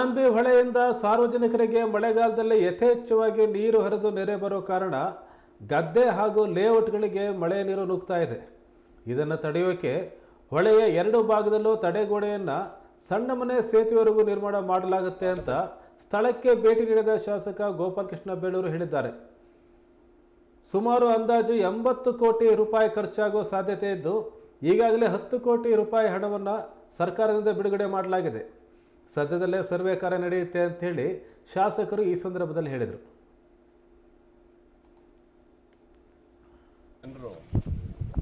ಆನಂದಿ ಹೊಳೆಯಿಂದ ಸಾರ್ವಜನಿಕರಿಗೆ ಮಳೆಗಾಲದಲ್ಲಿ ಯಥೇಚ್ಛವಾಗಿ ನೀರು ಹರಿದು ನೆರೆ ಬರೋ ಕಾರಣ ಗದ್ದೆ ಹಾಗೂ ಲೇಔಟ್ಗಳಿಗೆ ಮಳೆ ನೀರು ನುಗ್ತಾ ಇದೆ. ಇದನ್ನು ತಡೆಯೋಕೆ ಹೊಳೆಯ ಎರಡು ಭಾಗದಲ್ಲೂ ತಡೆಗೋಡೆಯನ್ನು ಸಣ್ಣ ಮನೆ ಸೇತುವೆವರೆಗೂ ನಿರ್ಮಾಣ ಮಾಡಲಾಗುತ್ತೆ ಅಂತ ಸ್ಥಳಕ್ಕೆ ಭೇಟಿ ನೀಡಿದ ಶಾಸಕ ಗೋಪಾಲಕೃಷ್ಣ ಬೇಳೂರು ಹೇಳಿದ್ದಾರೆ. ಸುಮಾರು ಅಂದಾಜು ಎಂಬತ್ತು ಕೋಟಿ ರೂಪಾಯಿ ಖರ್ಚಾಗುವ ಸಾಧ್ಯತೆ ಇದ್ದು ಈಗಾಗಲೇ ಹತ್ತು ಕೋಟಿ ರೂಪಾಯಿ ಹಣವನ್ನು ಸರ್ಕಾರದಿಂದ ಬಿಡುಗಡೆ ಮಾಡಲಾಗಿದೆ. ಸದ್ಯದಲ್ಲೇ ಸರ್ವೆ ಕಾರ್ಯ ನಡೆಯುತ್ತೆ ಹೇಳಿ ಶಾಸಕರು ಈ ಸಂದರ್ಭದಲ್ಲಿ ಹೇಳಿದರು.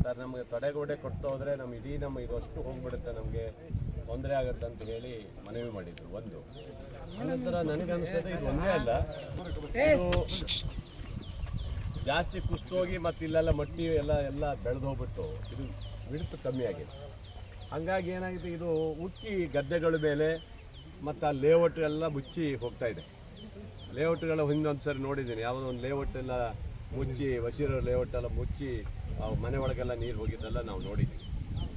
ಸರ್, ನಮಗೆ ತಡೆಗೋಡೆ ಕೊಡ್ತಾ ಹೋದರೆ ನಮ್ಮ ಇಡೀ ನಮ್ಮ ಇದಷ್ಟು ಹೋಗ್ಬಿಡುತ್ತೆ, ನಮಗೆ ತೊಂದರೆ ಆಗುತ್ತೆ ಅಂತ ಹೇಳಿ ಮನವಿ ಮಾಡಿದ್ರು, ಒಂದು. ಅನಂತರ ನನಗೆ ಅನಿಸ್ತದೆ ಇದು ಒಂದೇ ಅಲ್ಲ. ಜಾಸ್ತಿ ಕುಸ್ತೋಗಿ ಮತ್ತು ಇಲ್ಲೆಲ್ಲ ಮಟ್ಟಿ ಎಲ್ಲ ಎಲ್ಲ ಬೆಳೆದು ಹೋಗ್ಬಿಟ್ಟು ಇದು ಬಿಡುತ್ತು ಕಮ್ಮಿ ಆಗಿದೆ. ಹಂಗಾಗಿ ಏನಾಗಿದೆ, ಇದು ಉಕ್ಕಿ ಗದ್ದೆಗಳ ಮೇಲೆ ಮತ್ತು ಆ ಲೇಔಟ್ ಎಲ್ಲ ಮುಚ್ಚಿ ಹೋಗ್ತಾ ಇದೆ. ಲೇಔಟ್ಗಳ ಹಿಂದೊಂದು ಸರಿ ನೋಡಿದ್ದೀನಿ. ಯಾವುದೋ ಒಂದು ಲೇಔಟ್ ಎಲ್ಲ ಮುಚ್ಚಿ ವಸೀರ ಲೇಔಟ್ ಎಲ್ಲ ಮುಚ್ಚಿ ಆ ಮನೆ ಒಳಗೆಲ್ಲ ನೀರು ಹೋಗಿದ್ದೆಲ್ಲ ನಾವು ನೋಡಿದ್ದೀವಿ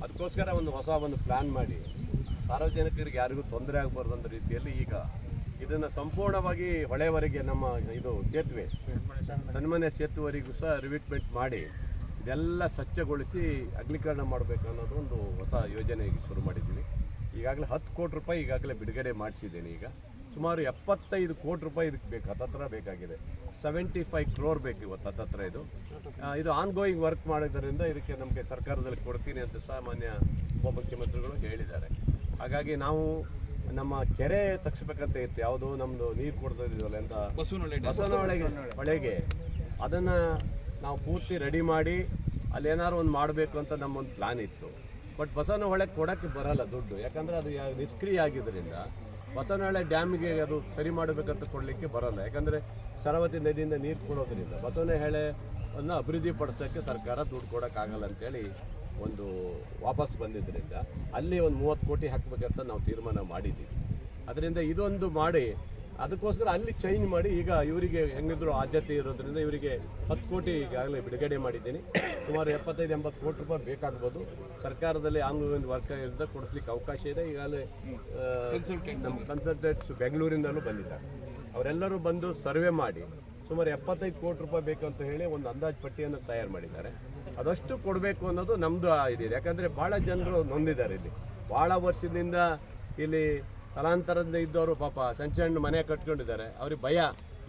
ಅದಕ್ಕೋಸ್ಕರ ಒಂದು ಹೊಸ ಒಂದು ಪ್ಲ್ಯಾನ್ ಮಾಡಿ. ಸಾರ್ವಜನಿಕರಿಗೆ ಯಾರಿಗೂ ತೊಂದರೆ ಆಗಬಾರ್ದು ಅಂತ ರೀತಿಯಲ್ಲಿ ಈಗ ಇದನ್ನು ಸಂಪೂರ್ಣವಾಗಿ ಹೊಳೆವರೆಗೆ ನಮ್ಮ ಇದು ಸೇತುವೆ ಸನ್ಮನೆ ಸೇತುವರೆಗೂ ಸಹ ರಿವಿಟ್ಮೆಂಟ್ ಮಾಡಿ ಇದೆಲ್ಲ ಸ್ವಚ್ಛಗೊಳಿಸಿ ಅಗ್ಲೀಕರಣ ಮಾಡಬೇಕು ಅನ್ನೋದು ಒಂದು ಹೊಸ ಯೋಜನೆ ಶುರು ಮಾಡಿದ್ದೀವಿ. ಈಗಾಗಲೇ ಹತ್ತು ಕೋಟಿ ರೂಪಾಯಿ ಈಗಾಗಲೇ ಬಿಡುಗಡೆ ಮಾಡಿಸಿದ್ದೇನೆ ಈಗ. ಸುಮಾರು ಎಪ್ಪತ್ತೈದು ಕೋಟಿ ರೂಪಾಯಿ ಇದಕ್ಕೆ ಬೇಕು ಹತ್ತತ್ರ ಬೇಕಾಗಿದೆ. ಸೆವೆಂಟಿ ಫೈವ್ ಕ್ರೋರ್ ಬೇಕು ಇವತ್ತು ಹತ್ತತ್ರ ಇದು. ಇದು ಆನ್ ಗೋಯಿಂಗ್ ವರ್ಕ್ ಮಾಡೋದ್ರಿಂದ ಇದಕ್ಕೆ ನಮಗೆ ಸರ್ಕಾರದಲ್ಲಿ ಕೊಡ್ತೀನಿ ಅಂತ ಸಾಮಾನ್ಯ ಉಪಮುಖ್ಯಮಂತ್ರಿಗಳು ಹೇಳಿದ್ದಾರೆ. ಹಾಗಾಗಿ ನಾವು ನಮ್ಮ ಕೆರೆ ತಗ್ಸ್ಬೇಕಂತ ಇತ್ತು. ಯಾವುದು ನಮ್ಮದು ನೀರು ಕೊಡ್ತಾ ಇದ್ದೀವಲ್ಲ ಅಂತ ಬಸವನಹೊಳೆಗೆ ಹೊಳೆಗೆ ಅದನ್ನು ನಾವು ಪೂರ್ತಿ ರೆಡಿ ಮಾಡಿ ಅಲ್ಲಿ ಏನಾದ್ರು ಒಂದು ಮಾಡಬೇಕು ಅಂತ ನಮ್ಮೊಂದು ಪ್ಲ್ಯಾನ್ ಇತ್ತು. ಬಟ್ ಬಸವನಹೊಳೆ ಕೊಡೋಕ್ಕೆ ಬರಲ್ಲ ದುಡ್ಡು. ಯಾಕಂದರೆ ಅದು ನಿಷ್ಕ್ರಿಯ ಆಗಿದ್ದರಿಂದ ಬಸವನಹೊಳೆ ಡ್ಯಾಮ್ಗೆ ಅದು ಸರಿ ಮಾಡಬೇಕಂತ ಕೊಡಲಿಕ್ಕೆ ಬರಲ್ಲ. ಯಾಕಂದರೆ ಶರಾವತಿ ನದಿಯಿಂದ ನೀರು ಕೊಡೋದ್ರಿಂದ ಬಸವನಹೊಳೆ ಅನ್ನ ಅಭಿವೃದ್ಧಿ ಪಡಿಸೋಕ್ಕೆ ಸರ್ಕಾರ ದುಡ್ಡು ಕೊಡೋಕ್ಕಾಗಲ್ಲ ಅಂತೇಳಿ ಒಂದು ವಾಪಸ್ ಬಂದಿದ್ದರಿಂದ ಅಲ್ಲಿ ಒಂದು ಮೂವತ್ತು ಕೋಟಿ ಹಾಕಬೇಕಂತ ನಾವು ತೀರ್ಮಾನ ಮಾಡಿದ್ದೀವಿ ಅದರಿಂದ ಇದೊಂದು ಮಾಡಿ ಅದಕ್ಕೋಸ್ಕರ ಅಲ್ಲಿ ಚೇಂಜ್ ಮಾಡಿ ಈಗ ಇವರಿಗೆ ಹೆಂಗಿದ್ರು ಆದ್ಯತೆ ಇರೋದ್ರಿಂದ ಇವರಿಗೆ ಹತ್ತು ಕೋಟಿ ಈಗಾಗಲೇ ಬಿಡುಗಡೆ ಮಾಡಿದ್ದೀನಿ. ಸುಮಾರು ಎಪ್ಪತ್ತೈದು ಎಂಬತ್ತು ಕೋಟಿ ರೂಪಾಯಿ ಬೇಕಾಗ್ಬೋದು. ಸರ್ಕಾರದಲ್ಲಿ ಆನ್ಲೈನ್ ವರ್ಕ್ ಇರಿಂದ ಕೊಡಿಸ್ಲಿಕ್ಕೆ ಅವಕಾಶ ಇದೆ. ಈಗಾಗಲೇ ನಮ್ಮ ಕನ್ಸಲ್ಟೆಂಟ್ಸ್ ಬೆಂಗಳೂರಿಂದಲೂ ಬಂದಿದ್ದಾರೆ. ಅವರೆಲ್ಲರೂ ಬಂದು ಸರ್ವೆ ಮಾಡಿ ಸುಮಾರು ಎಪ್ಪತ್ತೈದು ಕೋಟಿ ರೂಪಾಯಿ ಬೇಕು ಅಂತ ಹೇಳಿ ಒಂದು ಅಂದಾಜು ಪಟ್ಟಿಯನ್ನು ತಯಾರು ಮಾಡಿದ್ದಾರೆ. ಅದಷ್ಟು ಕೊಡಬೇಕು ಅನ್ನೋದು ನಮ್ಮದು ಇದಿದೆ. ಯಾಕಂದರೆ ಭಾಳ ಜನರು ನೊಂದಿದ್ದಾರೆ ಇಲ್ಲಿ. ಭಾಳ ವರ್ಷದಿಂದ ಇಲ್ಲಿ ತಲಾಂತರದಿಂದ ಇದ್ದವರು ಪಾಪ ಸಣ್ಣ ಸಣ್ಣ ಮನೆ ಕಟ್ಕೊಂಡಿದ್ದಾರೆ. ಅವ್ರಿಗೆ ಭಯ,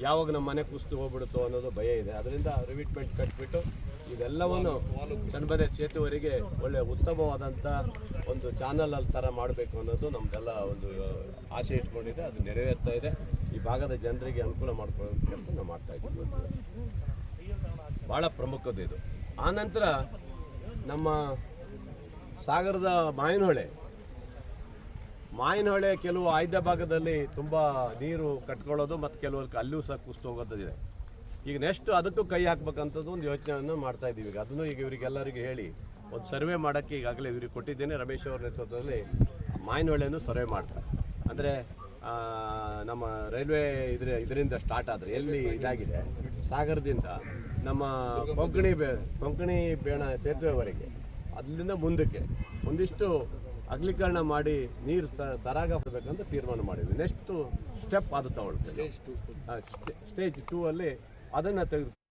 ಯಾವಾಗ ನಮ್ಮ ಮನೆ ಕುಸ್ತು ಹೋಗ್ಬಿಡುತ್ತೋ ಅನ್ನೋದು ಭಯ ಇದೆ. ಅದರಿಂದ ರಿವಿಟ್ಮೆಂಟ್ ಕಟ್ಬಿಟ್ಟು ಇದೆಲ್ಲವನ್ನು ಚನ್ನಬರೆ ಸೇತುವರಿಗೆ ಒಳ್ಳೆ ಉತ್ತಮವಾದಂಥ ಒಂದು ಚಾನಲ್ ಅಲ್ಲಿ ಥರ ಮಾಡಬೇಕು ಅನ್ನೋದು ನಮ್ದೆಲ್ಲ ಒಂದು ಆಸೆ ಇಟ್ಕೊಂಡಿದೆ. ಅದು ನೆರವೇರ್ತಾ ಇದೆ. ಈ ಭಾಗದ ಜನರಿಗೆ ಅನುಕೂಲ ಮಾಡ್ಕೊಳ್ಳೋ ಕೆಲಸ ನಾವು ಮಾಡ್ತಾ ಇದ್ದೀವಿ. ಭಾಳ ಪ್ರಮುಖದ್ದು ಇದು. ಆನಂತರ ನಮ್ಮ ಸಾಗರದ ಮಾಯನಹೊಳೆ ಮಾಯನಹೊಳೆ ಕೆಲವು ಆಯ್ದ ಭಾಗದಲ್ಲಿ ತುಂಬ ನೀರು ಕಟ್ಕೊಳ್ಳೋದು ಮತ್ತು ಕೆಲವರಿಗೆ ಅಲ್ಲೂ ಸಹ ಕುಸ್ತು ಹೋಗೋದಿದೆ. ಈಗ ನೆಕ್ಸ್ಟ್ ಅದಕ್ಕೂ ಕೈ ಹಾಕ್ಬೇಕಂಥದ್ದು ಒಂದು ಯೋಚನೆಯನ್ನು ಮಾಡ್ತಾ ಇದ್ದೀವಿ. ಈಗ ಅದನ್ನು ಈಗ ಇವರಿಗೆಲ್ಲರಿಗೂ ಹೇಳಿ, ಒಂದು ಸರ್ವೆ ಮಾಡೋಕ್ಕೆ ಈಗಾಗಲೇ ಇವ್ರಿಗೆ ಕೊಟ್ಟಿದ್ದೇನೆ. ರಮೇಶ್ ಅವರ ನೇತೃತ್ವದಲ್ಲಿ ಮಾಯನಹೊಳೆಯನ್ನು ಸರ್ವೆ ಮಾಡ್ತಾರೆ ಅಂದರೆ ನಮ್ಮ ರೈಲ್ವೆ ಇದ್ರ, ಇದರಿಂದ ಸ್ಟಾರ್ಟ್ ಆದರೆ ಎಲ್ಲಿ ಇದಾಗಿದೆ? ಸಾಗರದಿಂದ ನಮ್ಮ ಕೊಂಕಣಿ ಬೇ, ಕೊಂಕಣಿ, ಬೇಣ ಸೇತುವೆವರೆಗೆ ಅಲ್ಲಿಂದ ಮುಂದಕ್ಕೆ ಒಂದಿಷ್ಟು ಅಗಲೀಕರಣ ಮಾಡಿ ನೀರು ಸರಾಗ ಬರ್ಬೇಕಂತ ತೀರ್ಮಾನ ಮಾಡಿದ್ವಿ. ನೆಕ್ಸ್ಟ್ ಸ್ಟೆಪ್ ಅದು ತಗೊಳ್ತೇವೆ ಸ್ಟೇಜ್ ಟೂ ಅಲ್ಲಿ ಅದನ್ನು ತೆಗೆದು